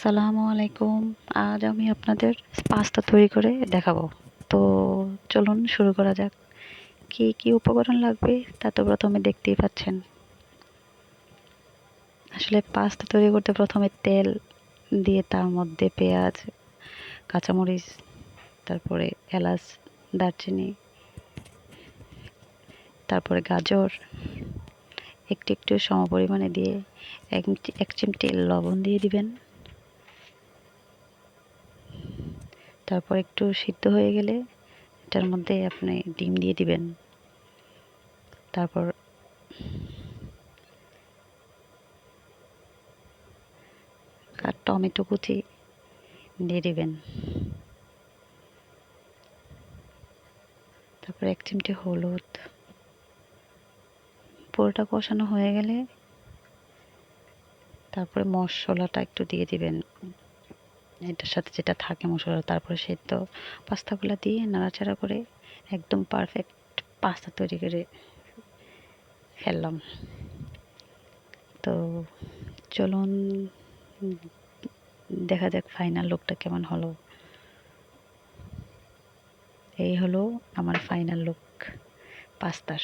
আসসালামু আলাইকুম। আজ আমি আপনাদের পাস্তা তৈরি করে দেখাবো। তো চলুন শুরু করা যাক। কি কি উপকরণ লাগবে তা তো প্রথমে দেখতেই পাচ্ছেন। আসলে পাস্তা তৈরি করতে প্রথমে তেল দিয়ে তার মধ্যে পেঁয়াজ, কাঁচামরিচ, তারপরে এলাচ, দারচিনি, তারপরে গাজর, একটু একটু সমপরিমাণে দিয়ে এক এক চিমটি লবণ দিয়ে দিবেন। তারপর একটু সিদ্ধ হয়ে গেলে এটার মধ্যে আপনি ডিম দিয়ে দিবেন। তারপর টমেটো কুচি দিয়ে দিবেন। তারপর এক চিমটি হলুদ। পুরোটা কষানো হয়ে গেলে তারপরে মশলাটা একটু দিয়ে দিবেন। এটার সাথে যেটা থাকে মশলা, তারপরে সেদ্ধ পাস্তাগুলো দিয়ে নাড়াচাড়া করে একদম পারফেক্ট পাস্তা তৈরি করে ফেললাম। তো চলুন, দেখা যাক ফাইনাল লুকটা কেমন হলো। এই হলো আমার ফাইনাল লুক পাস্তার।